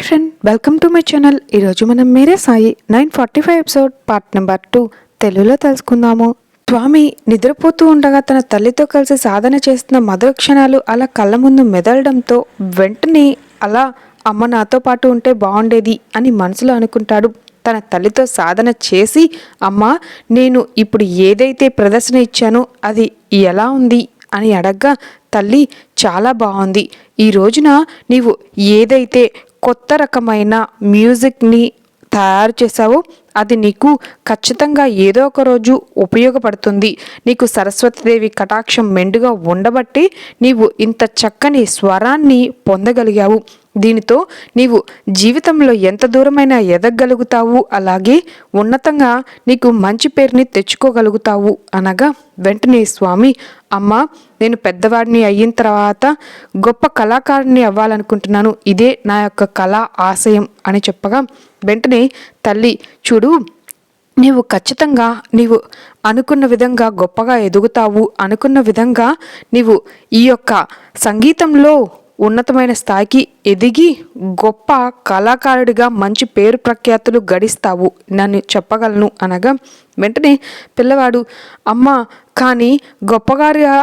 Hi friend welcome to my channel ఈరోజు మనం మీరే Sai nine forty five episode part number two తెలుగులో తెలుసుకుందాము. స్వామి నిద్రపోతూ ఉండగా తన తల్లితో కలిసి సాధన చేస్తున్న మధుర క్షణాలు అలా కళ్ళ ముందు మెదలడంతో వెంటనే అలా అమ్మ నాతో పాటు ఉంటే బాగుండేది అని మనసులో అనుకుంటాడు. తన తల్లితో సాధన చేసి అమ్మ నేను ఇప్పుడు ఏదైతే ప్రదర్శన ఇచ్చానో అది ఎలా ఉంది అని అడగ్గా తల్లి చాలా బాగుంది. ఈ రోజున నీవు ఏదైతే కొత్త రకమైన మ్యూజిక్ని తయారు చేశావో. అది నీకు ఖచ్చితంగా ఏదో ఒక రోజు ఉపయోగపడుతుంది. నీకు సరస్వతిదేవి కటాక్షం మెండుగా ఉండబట్టి నీవు ఇంత చక్కని స్వరాన్ని పొందగలిగావు. దీనితో నీవు జీవితంలో ఎంత దూరమైనా ఎదగగలుగుతావు? అలాగే ఉన్నతంగా నీకు మంచి పేరుని తెచ్చుకోగలుగుతావు అనగా వెంటనే స్వామి అమ్మ నేను పెద్దవాడిని అయిన తర్వాత గొప్ప కళాకారుని అవ్వాలనుకుంటున్నాను. ఇదే నా యొక్క కళా ఆశయం అని చెప్పగా వెంటనే తల్లి చూడు నీవు ఖచ్చితంగా నీవు అనుకున్న విధంగా గొప్పగా ఎదుగుతావు. అనుకున్న విధంగా నీవు ఈ యొక్క సంగీతంలో ఉన్నతమైన స్థాయికి ఎదిగి గొప్ప కళాకారుడిగా మంచి పేరు ప్రఖ్యాతులు గడిస్తావు. నన్ను చెప్పగలను అనగా వెంటనే పిల్లవాడు అమ్మ కానీ గొప్పగారిగా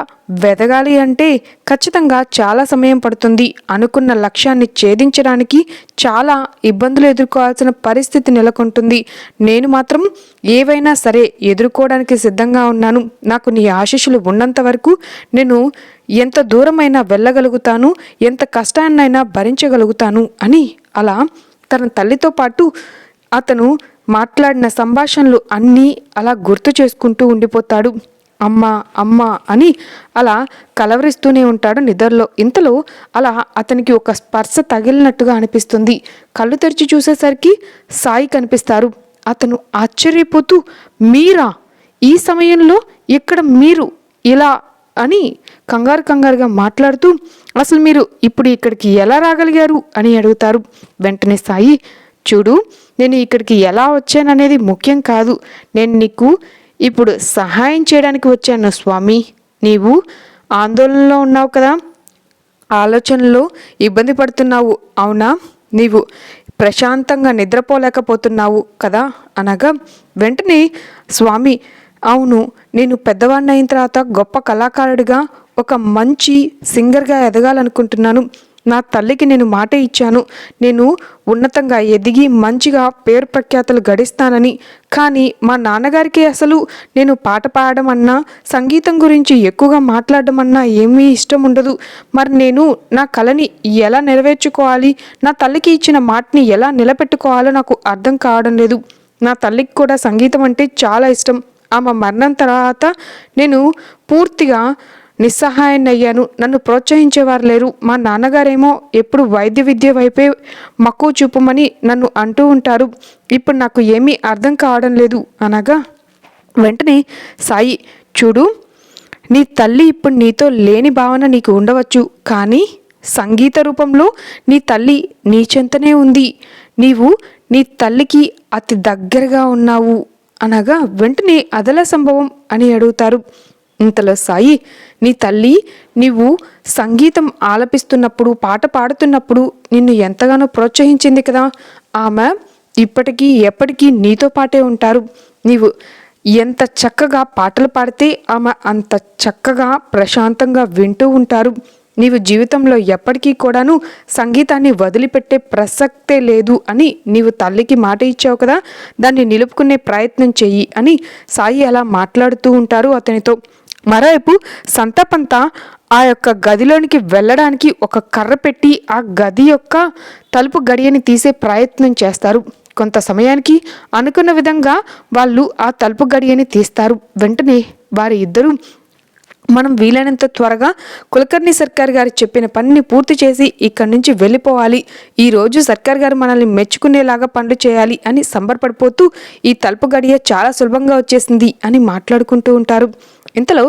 వెదగాలి అంటే ఖచ్చితంగా చాలా సమయం పడుతుంది అనుకున్న లక్ష్యాన్ని ఛేదించడానికి చాలా ఇబ్బందులు ఎదుర్కోవాల్సిన పరిస్థితి నెలకొంటుంది. నేను మాత్రం ఏవైనా సరే ఎదుర్కోవడానికి సిద్ధంగా ఉన్నాను. నాకు నీ ఆశీస్సులు ఉన్నంత వరకు నేను ఎంత దూరమైనా వెళ్ళగలుగుతాను ఎంత కష్టాన్నైనా భరించగలుగుతాను అని అలా తన తల్లితో పాటు అతను మాట్లాడిన సంభాషణలు అన్నీ అలా గుర్తు చేసుకుంటూ ఉండిపోతాడు. అమ్మ అమ్మ అని అలా కలవరిస్తూనే ఉంటాడు నిద్రలో. ఇంతలో అలా అతనికి ఒక స్పర్శ తగిలినట్టుగా అనిపిస్తుంది. కళ్ళు తెరిచి చూసేసరికి సాయి కనిపిస్తారు. అతను ఆశ్చర్యపోతూ మీరా? ఈ సమయంలో ఇక్కడ మీరు ఇలా? అని కంగారు కంగారుగా మాట్లాడుతూ అసలు మీరు ఇప్పుడు ఇక్కడికి ఎలా రాగలిగారు? అని అడుగుతారు. వెంటనే సాయి చూడు నేను ఇక్కడికి ఎలా వచ్చాననేది ముఖ్యం కాదు. నేను నీకు ఇప్పుడు సహాయం చేయడానికి వచ్చాను స్వామి. నీవు ఆందోళనలో ఉన్నావు కదా? ఆలోచనలో ఇబ్బంది పడుతున్నావు అవునా? నీవు ప్రశాంతంగా నిద్రపోలేకపోతున్నావు కదా? అనగా వెంటనే స్వామి అవును నేను పెద్దవాడిని అయిన తర్వాత గొప్ప కళాకారుడిగా ఒక మంచి సింగర్గా ఎదగాలనుకుంటున్నాను. నా తల్లికి నేను మాట ఇచ్చాను. నేను ఉన్నతంగా ఎదిగి మంచిగా పేరు ప్రఖ్యాతలు గడిస్తానని. కానీ మా నాన్నగారికి అసలు నేను పాట పాడడం అన్నా సంగీతం గురించి ఎక్కువగా మాట్లాడడం అన్నా ఏమీ ఇష్టం ఉండదు. మరి నేను నా కళని ఎలా నెరవేర్చుకోవాలి? నా తల్లికి ఇచ్చిన మాటని ఎలా నిలబెట్టుకోవాలో నాకు అర్థం కావడం లేదు. నా తల్లికి కూడా సంగీతం అంటే చాలా ఇష్టం. ఆమె మరణం తర్వాత నేను పూర్తిగా నిస్సహాయాన్ని అయ్యాను నన్ను ప్రోత్సహించేవారు లేరు. మా నాన్నగారేమో ఎప్పుడు వైద్య విద్య వైపే మక్కువ చూపమని నన్ను అంటూ ఉంటారు. ఇప్పుడు నాకు ఏమీ అర్థం కావడం లేదు. అనగా వెంటనే సాయి చూడు నీ తల్లి ఇప్పుడు నీతో లేని భావన నీకు ఉండవచ్చు. కానీ సంగీత రూపంలో నీ తల్లి నీ చెంతనే ఉంది. నీవు నీ తల్లికి అతి దగ్గరగా ఉన్నావు. అనగా వెంటనే అదల సంభవం అని అడుగుతారు. ఇంతలో సాయి నీ తల్లి నీవు సంగీతం ఆలపిస్తున్నప్పుడు పాట పాడుతున్నప్పుడు నిన్ను ఎంతగానో ప్రోత్సహించింది కదా. ఆమె ఇప్పటికీ ఎప్పటికీ నీతో పాటే ఉంటారు. నీవు ఎంత చక్కగా పాటలు పాడితే ఆమె అంత చక్కగా ప్రశాంతంగా వింటూ ఉంటారు. నీవు జీవితంలో ఎప్పటికీ కూడాను సంగీతాన్ని వదిలిపెట్టే ప్రసక్తే లేదు అని నీవు తల్లికి మాట ఇచ్చావు కదా. దాన్ని నిలుపుకునే ప్రయత్నం చెయ్యి అని సాయి అలా మాట్లాడుతూ ఉంటారు అతనితో. మరోవైపు సంతపంత ఆ యొక్క గదిలోనికి వెళ్ళడానికి ఒక కర్ర పెట్టి ఆ గది యొక్క తలుపు గడియని తీసే ప్రయత్నం చేస్తారు. కొంత సమయానికి అనుకున్న విధంగా వాళ్ళు ఆ తలుపు గడియని తీస్తారు. వెంటనే వారి ఇద్దరు మనం వీలైనంత త్వరగా కులకర్ణి సర్కార్ గారు చెప్పిన పనిని పూర్తి చేసి ఇక్కడి నుంచి వెళ్ళిపోవాలి. ఈ రోజు సర్కార్ గారు మనల్ని మెచ్చుకునేలాగా పనులు చేయాలి అని సంబరపడిపోతూ ఈ తలుపు గడియ చాలా సులభంగా వచ్చేసింది అని మాట్లాడుకుంటూ ఉంటారు. ఇంతలో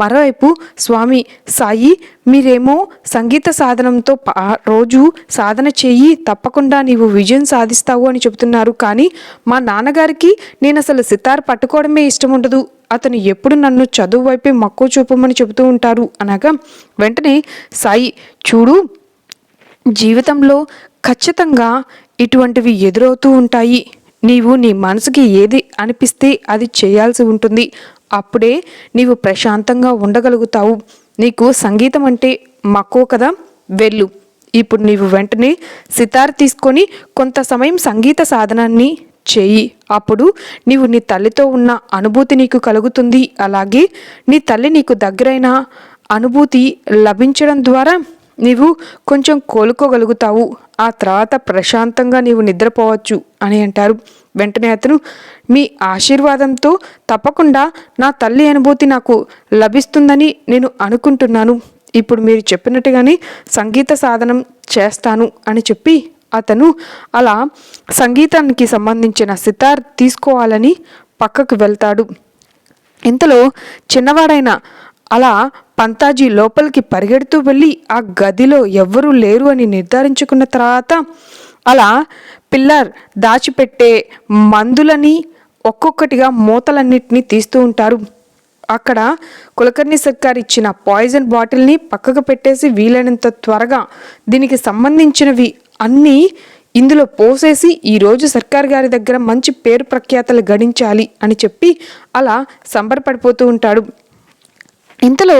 మరోవైపు స్వామి సాయి మీరేమో సంగీత సాధనంతో రోజు సాధన చెయ్యి తప్పకుండా నీవు విజయం సాధిస్తావు అని చెబుతున్నారు. కానీ మా నాన్నగారికి నేను అసలు సితార్ పట్టుకోవడమే ఇష్టం ఉండదు అతను ఎప్పుడు నన్ను చదువు వైపే మక్కువ చూపమని చెబుతూ ఉంటారు. అనగా వెంటనే సాయి చూడు జీవితంలో ఖచ్చితంగా ఇటువంటివి ఎదురవుతూ ఉంటాయి. నీవు నీ మనసుకి ఏది అనిపిస్తే అది చేయాల్సి ఉంటుంది. అప్పుడే నీవు ప్రశాంతంగా ఉండగలుగుతావు. నీకు సంగీతం అంటే మక్కువ కదా? వెళ్ళు. ఇప్పుడు నీవు వెంటనే సితార్ తీసుకొని కొంత సమయం సంగీత సాధనాన్ని చేయి. అప్పుడు నీవు నీ తల్లితో ఉన్న అనుభూతి నీకు కలుగుతుంది. అలాగే నీ తల్లి నీకు దగ్గరైన అనుభూతి లభించడం ద్వారా నీవు కొంచెం కోలుకోగలుగుతావు. ఆ తర్వాత ప్రశాంతంగా నీవు నిద్రపోవచ్చు అని అంటారు. వెంటనే అతను మీ ఆశీర్వాదంతో తప్పకుండా నా తల్లి అనుభూతి నాకు లభిస్తుందని నేను అనుకుంటున్నాను. ఇప్పుడు మీరు చెప్పినట్టుగానే సంగీత సాధనం చేస్తాను అని చెప్పి అతను అలా సంగీతానికి సంబంధించిన సితార్ తీసుకోవాలని పక్కకు వెళ్తాడు. ఇంతలో చిన్నవాడైన అలా పంతాజీ లోపలికి పరిగెడుతూ వెళ్ళి ఆ గదిలో ఎవ్వరూ లేరు అని నిర్ధారించుకున్న తర్వాత అలా పిల్లర్ దాచిపెట్టే మందులని ఒక్కొక్కటిగా మూతలన్నిటినీ తీస్తూ ఉంటారు. అక్కడ కులకర్ణి సర్కార్ ఇచ్చిన పాయిజన్ బాటిల్ని పక్కకు పెట్టేసి వీలైనంత త్వరగా దీనికి సంబంధించినవి అన్నీ ఇందులో పోసేసి ఈరోజు సర్కార్ గారి దగ్గర మంచి పేరు ప్రఖ్యాతలు గడించాలి అని చెప్పి అలా సంబరపడిపోతూ ఉంటాడు. ఇంతలో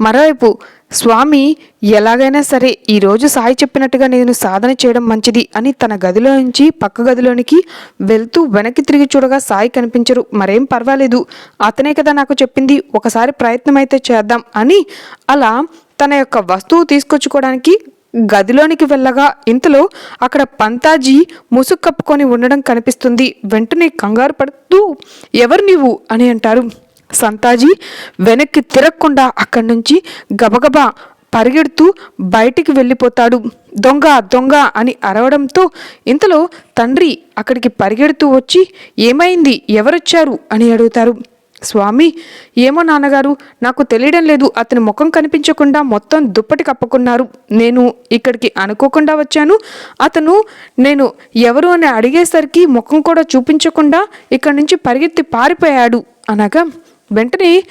మరోవైపు స్వామి ఎలాగైనా సరే ఈరోజు సాయి చెప్పినట్టుగా నేను సాధన చేయడం మంచిది అని తన గదిలో నుంచి పక్క గదిలోనికి వెళ్తూ వెనక్కి తిరిగి చూడగా సాయి కనిపించరు. మరేం పర్వాలేదు. అతనే కదా నాకు చెప్పింది. ఒకసారి ప్రయత్నం అయితే చేద్దాం అని అలా తన యొక్క వస్తువు తీసుకొచ్చుకోవడానికి గదిలోనికి వెళ్ళగా ఇంతలో అక్కడ పంతాజీ ముసుగు కప్పుకొని ఉండడం కనిపిస్తుంది. వెంటనే కంగారు పడుతూ ఎవరు నీవు? అని అంటారు. సంతాజీ వెనక్కి తిరగకుండా అక్కడి నుంచి గబగబా పరిగెడుతూ బయటికి వెళ్ళిపోతాడు. దొంగ దొంగ అని అరవడంతో ఇంతలో తండ్రి అక్కడికి పరిగెడుతూ వచ్చి ఏమైంది? ఎవరొచ్చారు? అని అడుగుతారు. స్వామి ఏమో నాన్నగారు నాకు తెలియడం లేదు. అతని ముఖం కనిపించకుండా మొత్తం దుప్పటి కప్పుకున్నారు. నేను ఇక్కడికి అనుకోకుండా వచ్చాను. అతను నేను ఎవరు అని అడిగేసరికి ముఖం కూడా చూపించకుండా ఇక్కడి నుంచి పరిగెత్తి పారిపోయాడు అనగా వెంటనే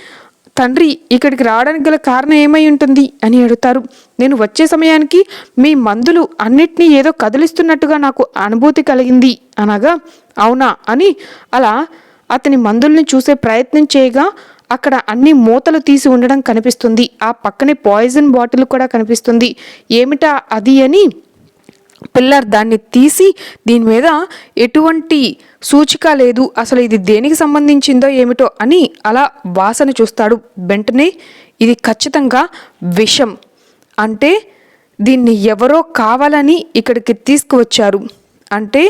తండ్రి ఇక్కడికి రావడానికి గల కారణం ఏమై ఉంటుంది? అని అడుగుతారు. నేను వచ్చే సమయానికి మీ మందులు అన్నిటినీ ఏదో కదిలిస్తున్నట్టుగా నాకు అనుభూతి కలిగింది. అనగా అవునా? అని అలా అతని మందుల్ని చూసే ప్రయత్నం చేయగా అక్కడ అన్ని మూతలు తీసి ఉండడం కనిపిస్తుంది. ఆ పక్కనే పాయిజన్ బాటిల్ కూడా కనిపిస్తుంది. ఏమిటా అది? అని పిల్లర్ దాన్ని తీసి దీని మీద ఎటువంటి సూచిక లేదు. అసలు ఇది దేనికి సంబంధించిందో ఏమిటో అని అలా వాసన చూస్తాడు వెంటనే. ఇది ఖచ్చితంగా విషం. అంటే దీన్ని ఎవరో కావాలని ఇక్కడికి తీసుకువచ్చారు. అంటే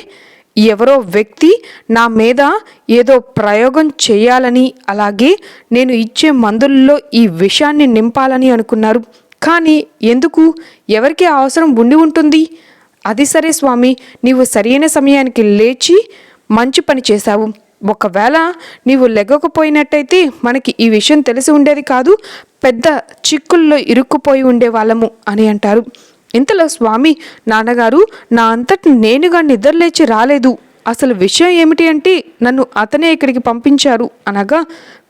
ఎవరో వ్యక్తి నా మీద ఏదో ప్రయోగం చేయాలని అలాగే నేను ఇచ్చే మందుల్లో ఈ విషాన్ని నింపాలని అనుకున్నారు. కానీ ఎందుకు? ఎవరికి అవసరం ఉండి ఉంటుంది? అది సరే స్వామి నీవు సరైన సమయానికి లేచి మంచి పని చేశావు. ఒకవేళ నీవు లెగకపోయినట్టయితే మనకి ఈ విషయం తెలిసి ఉండేది కాదు పెద్ద చిక్కుల్లో ఇరుక్కుపోయి ఉండేవాళ్ళము అని అంటారు. ఇంతలో స్వామి నాన్నగారు నా అంతటి నేనుగా నిద్రలేచి రాలేదు. అసలు విషయం ఏమిటి అంటే నన్ను అతనే ఇక్కడికి పంపించారు అనగా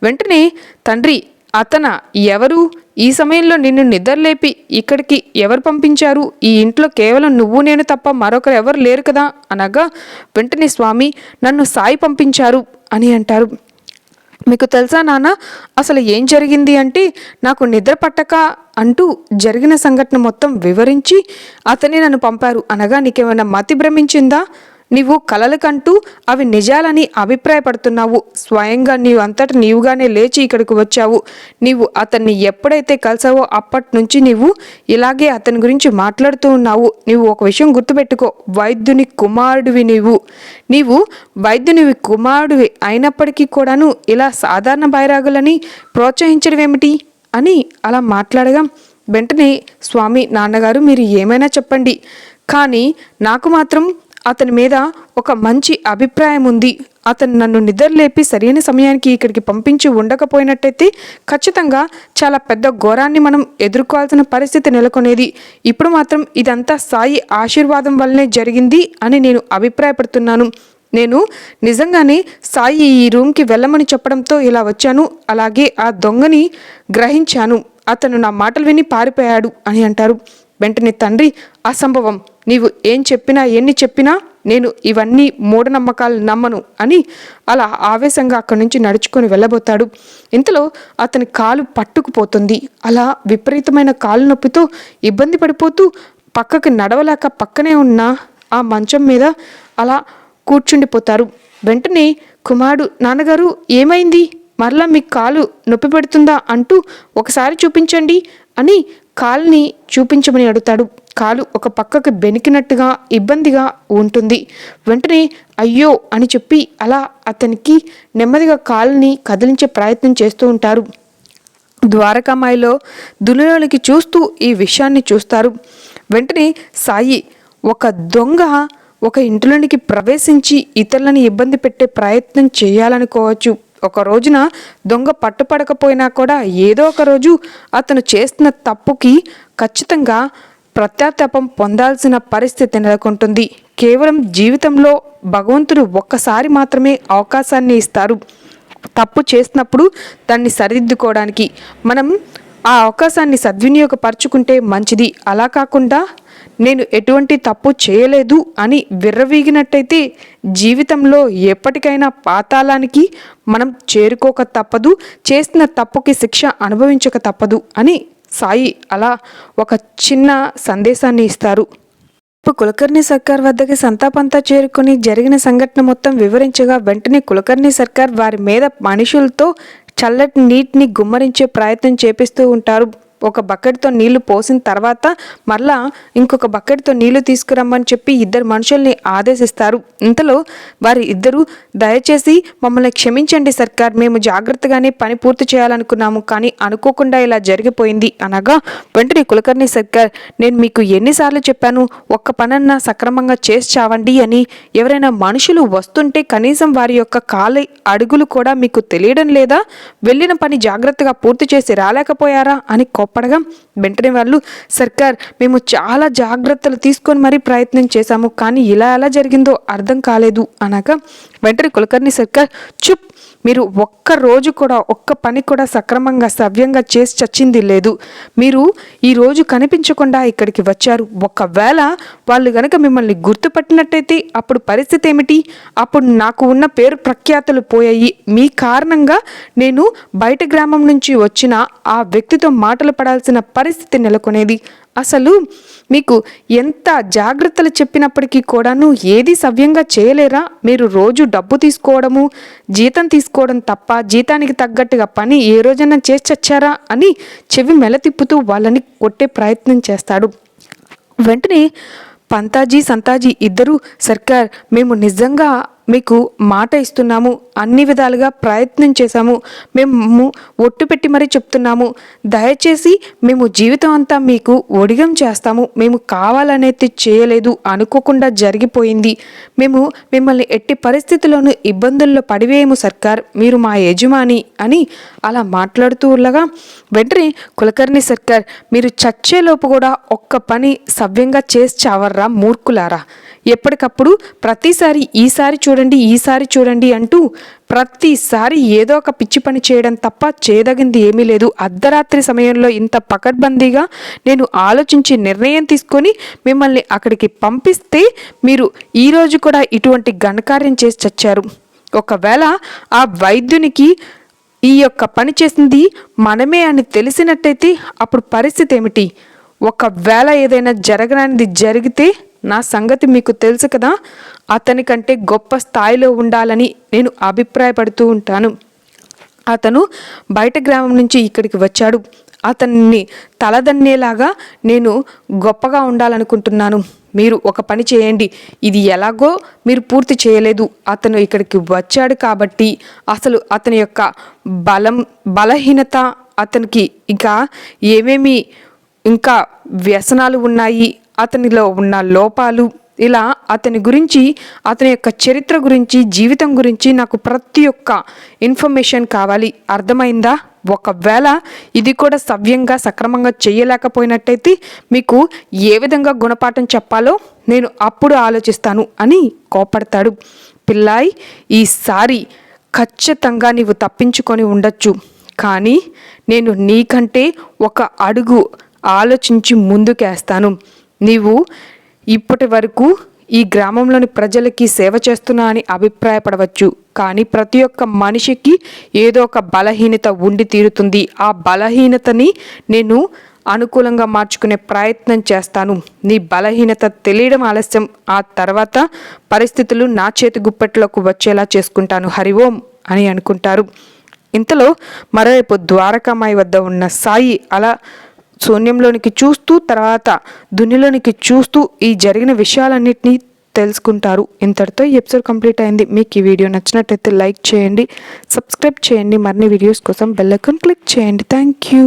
వెంటనే తండ్రి అతన ఎవరు? ఈ సమయంలో నిన్ను నిద్రలేపి ఇక్కడికి ఎవరు పంపించారు? ఈ ఇంట్లో కేవలం నువ్వు నేను తప్ప మరొకరు ఎవరు లేరు కదా? అనగా వెంటనే స్వామి నన్ను సాయి పంపించారు అని అంటారు. మీకు తెలుసా నాన్న అసలు ఏం జరిగింది అంటే నాకు నిద్ర పట్టక అంటూ జరిగిన సంఘటన మొత్తం వివరించి అతనే నన్ను పంపారు అనగా నీకేమైనా మతి భ్రమించిందా? నీవు కలలకంటూ అవి నిజాలని అభిప్రాయపడుతున్నావు. స్వయంగా నీవు అంతట నీవుగానే లేచి ఇక్కడికి వచ్చావు. నీవు అతన్ని ఎప్పుడైతే కలిసావో అప్పటి నుంచి నీవు ఇలాగే అతని గురించి మాట్లాడుతూ ఉన్నావు. నీవు ఒక విషయం గుర్తుపెట్టుకో. వైద్యుని కుమారుడివి నీవు. నీవు వైద్యునివి కుమారుడివి అయినప్పటికీ కూడాను ఇలా సాధారణ బైరాగులని ప్రోత్సహించడం ఏమిటి అని అలా మాట్లాడగా వెంటనే స్వామి నాన్నగారు మీరు ఏమైనా చెప్పండి. కానీ నాకు మాత్రం అతని మీద ఒక మంచి అభిప్రాయం ఉంది. అతను నన్ను నిద్రలేపి సరైన సమయానికి ఇక్కడికి పంపించి ఉండకపోయినట్టయితే ఖచ్చితంగా చాలా పెద్ద ఘోరాన్ని మనం ఎదుర్కోవాల్సిన పరిస్థితి నెలకొనేది. ఇప్పుడు మాత్రం ఇదంతా సాయి ఆశీర్వాదం వల్లనే జరిగింది అని నేను అభిప్రాయపడుతున్నాను. నేను నిజంగానే సాయి ఈ రూమ్కి వెళ్ళమని చెప్పడంతో ఇలా వచ్చాను. అలాగే ఆ దొంగని గ్రహించాను. అతను నా మాటలు విని పారిపోయాడు అని అంటారు. వెంటనే తండ్రి అసంభవం. నీవు ఏం చెప్పినా ఎన్ని చెప్పినా నేను ఇవన్నీ మూఢనమ్మకాలు నమ్మను అని అలా ఆవేశంగా అక్కడి నుంచి నడుచుకొని వెళ్ళబోతాడు. ఇంతలో అతని కాలు పట్టుకుపోతుంది. అలా విపరీతమైన కాలు నొప్పితో ఇబ్బంది పడిపోతూ పక్కకి నడవలేక పక్కనే ఉన్న ఆ మంచం మీద అలా కూర్చుండిపోతారు. వెంటనే కుమారుడు నాన్నగారు ఏమైంది? మరలా మీ కాలు నొప్పి పెడుతుందా? అంటూ ఒకసారి చూపించండి అని కాల్ని చూపించమని అడుగుతాడు. కాలు ఒక పక్కకి బెనికినట్టుగా ఇబ్బందిగా ఉంటుంది. వెంటనే అయ్యో అని చెప్పి అలా అతనికి నెమ్మదిగా కాలుని కదిలించే ప్రయత్నం చేస్తూ ఉంటారు. ద్వారకామాయిలో దునిలోనికి చూస్తూ ఈ విషయాన్ని చూస్తారు. వెంటనే సాయి ఒక దొంగ ఒక ఇంటిలోనికి ప్రవేశించి ఇతరులను ఇబ్బంది పెట్టే ప్రయత్నం చేయాలనుకోవచ్చు. ఒక రోజున దొంగ పట్టుపడకపోయినా కూడా ఏదో ఒక రోజు అతను చేస్తున్న తప్పుకి ఖచ్చితంగా ప్రత్యాతాపం పొందాల్సిన పరిస్థితి నెలకొంటుంది. కేవలం జీవితంలో భగవంతుడు ఒక్కసారి మాత్రమే అవకాశాన్ని ఇస్తారు. తప్పు చేసినప్పుడు దాన్ని సరిదిద్దుకోవడానికి. మనం ఆ అవకాశాన్ని సద్వినియోగపరచుకుంటే మంచిది. అలా కాకుండా నేను ఎటువంటి తప్పు చేయలేదు అని విర్రవీగినట్టయితే జీవితంలో ఎప్పటికైనా పాతాళానికి మనం చేరుకోక తప్పదు. చేసిన తప్పుకి శిక్ష అనుభవించక తప్పదు అని సాయి అలా ఒక చిన్న సందేశాన్ని ఇస్తారు. ఇప్పుడు కులకర్ణి సర్కార్ వద్దకి సంతాపంతా చేరుకుని జరిగిన సంఘటన మొత్తం వివరించగా వెంటనే కులకర్ణి సర్కార్ వారి మీద మనుషులతో చల్లటి నీటిని గుమ్మరించే ప్రయత్నం చేపిస్తూ ఉంటారు. ఒక బకెట్తో నీళ్ళు పోసిన తర్వాత మరలా ఇంకొక బకెట్తో నీళ్ళు తీసుకురమ్మని చెప్పి ఇద్దరు మనుషుల్ని ఆదేశిస్తారు. ఇంతలో వారి ఇద్దరు దయచేసి మమ్మల్ని క్షమించండి సర్కార్ మేము జాగ్రత్తగానే పని పూర్తి చేయాలనుకున్నాము కానీ అనుకోకుండా ఇలా జరిగిపోయింది అనగా వెంటనే కులకర్ణి సర్కార్ నేను మీకు ఎన్నిసార్లు చెప్పాను ఒక్క పనన్నా సక్రమంగా చేసి చావండి అని. ఎవరైనా మనుషులు వస్తుంటే కనీసం వారి యొక్క కాలి అడుగులు కూడా మీకు తెలియడం లేదా వెళ్ళిన పని జాగ్రత్తగా పూర్తి చేసి రాలేకపోయారా అని కోప్పడగా వెంటనే వాళ్ళు సర్కార్ మేము చాలా జాగ్రత్తలు తీసుకొని మరీ ప్రయత్నం చేశాము కానీ ఇలా ఎలా జరిగిందో అర్థం కాలేదు అనగా వెంటనే కులకర్ణి సర్కార్ చుప్ మీరు ఒక్క రోజు కూడా ఒక్క పని కూడా సక్రమంగా సవ్యంగా చేసి చచ్చింది లేదు. మీరు ఈ రోజు కనిపించకుండా ఇక్కడికి వచ్చారు. ఒకవేళ వాళ్ళు గనక మిమ్మల్ని గుర్తుపట్టినట్టయితే అప్పుడు పరిస్థితి ఏమిటి? అప్పుడు నాకు ఉన్న పేరు ప్రఖ్యాతులు పోయాయి. మీ కారణంగా నేను బయట గ్రామం నుంచి వచ్చిన ఆ వ్యక్తితో మాటలు పడాల్సిన పరిస్థితి నెలకొనేది. అసలు మీకు ఎంత జాగ్రత్తలు చెప్పినప్పటికీ కూడాను ఏది సవ్యంగా చేయలేరా? మీరు రోజు డబ్బు తీసుకోవడము జీతం తీసుకోవడం తప్ప జీతానికి తగ్గట్టుగా పని ఏ రోజైనా చేసి చచ్చారా అని చెవి మెల తిప్పుతూ వాళ్ళని కొట్టే ప్రయత్నం చేస్తాడు. వెంటనే పంతాజీ సంతాజీ ఇద్దరు సర్కార్ మేము నిజంగా మీకు మాట ఇస్తున్నాము అన్ని విధాలుగా ప్రయత్నం చేశాము మేము ఒట్టు పెట్టి మరీ చెప్తున్నాము. దయచేసి మేము జీవితం అంతా మీకు ఒడిగం చేస్తాము మేము కావాలనేది చేయలేదు అనుకోకుండా జరిగిపోయింది. మేము మిమ్మల్ని ఎట్టి పరిస్థితుల్లోనూ ఇబ్బందుల్లో పడివేయము సర్కార్ మీరు మా యజమాని అని అలా మాట్లాడుతూ ఉండగా వెంటనే కులకర్ణి సర్కార్ మీరు చచ్చేలోపు కూడా ఒక్క పని సవ్యంగా చేసి చావర్రా మూర్ఖులారా. ఎప్పటికప్పుడు ప్రతిసారి ఈసారి చూడండి ఈసారి చూడండి అంటూ ప్రతిసారి ఏదో ఒక పిచ్చి పని చేయడం తప్ప చేయదగింది ఏమీ లేదు. అర్ధరాత్రి సమయంలో ఇంత పకడ్బందీగా నేను ఆలోచించి నిర్ణయం తీసుకొని మిమ్మల్ని అక్కడికి పంపిస్తే మీరు ఈరోజు కూడా ఇటువంటి ఘనకార్యం చేసి చచ్చారు. ఒకవేళ ఆ వైద్యునికి ఈ యొక్క పని చేసింది మనమే అని తెలిసినట్టయితే అప్పుడు పరిస్థితి ఏమిటి? ఒకవేళ ఏదైనా జరగరానిది జరిగితే నా సంగతి మీకు తెలుసు కదా? అతనికంటే గొప్ప స్థాయిలో ఉండాలని నేను అభిప్రాయపడుతూ ఉంటాను. అతను బయట గ్రామం నుంచి ఇక్కడికి వచ్చాడు. అతన్ని తలదన్నేలాగా నేను గొప్పగా ఉండాలనుకుంటున్నాను. మీరు ఒక పని చేయండి. ఇది ఎలాగో మీరు పూర్తి చేయలేదు. అతను ఇక్కడికి వచ్చాడు కాబట్టి అసలు అతని యొక్క బలం బలహీనత అతనికి ఇంకా ఏమేమి ఇంకా వ్యసనాలు ఉన్నాయి? అతనిలో ఉన్న లోపాలు ఇలా అతని గురించి అతని యొక్క చరిత్ర గురించి జీవితం గురించి నాకు ప్రతి ఒక్క ఇన్ఫర్మేషన్ కావాలి. అర్థమైందా? ఒకవేళ ఇది కూడా సవ్యంగా సక్రమంగా చేయలేకపోయినట్టయితే మీకు ఏ విధంగా గుణపాఠం చెప్పాలో నేను అప్పుడు ఆలోచిస్తాను అని కోపడతాడు. పిల్లాయ్ ఈసారి ఖచ్చితంగా నీవు తప్పించుకొని ఉండొచ్చు. కానీ నేను నీకంటే ఒక అడుగు ఆలోచించి ముందుకేస్తాను. నీవు ఇప్పటి వరకు ఈ గ్రామంలోని ప్రజలకి సేవ చేస్తున్నా అని అభిప్రాయపడవచ్చు. కానీ ప్రతి ఒక్క మనిషికి ఏదో ఒక బలహీనత ఉండి తీరుతుంది. ఆ బలహీనతని నేను అనుకూలంగా మార్చుకునే ప్రయత్నం చేస్తాను. నీ బలహీనత తెలియడం ఆలస్యం. ఆ తర్వాత పరిస్థితులు నా చేతి గుప్పెట్లోకి వచ్చేలా చేసుకుంటాను. హరి ఓం అని అనుకుంటారు. ఇంతలో మరోవైపు ద్వారకామాయి వద్ద ఉన్న సాయి అలా శూన్యంలోనికి చూస్తూ తర్వాత దునిలోనికి చూస్తూ ఈ జరిగిన విషయాలన్నింటినీ తెలుసుకుంటారు. ఇంతటితో ఎపిసోడ్ కంప్లీట్ అయింది. మీకు ఈ వీడియో నచ్చినట్టయితే లైక్ చేయండి సబ్స్క్రైబ్ చేయండి. మరిన్ని వీడియోస్ కోసం బెల్ ఐకాన్ క్లిక్ చేయండి. Thank you.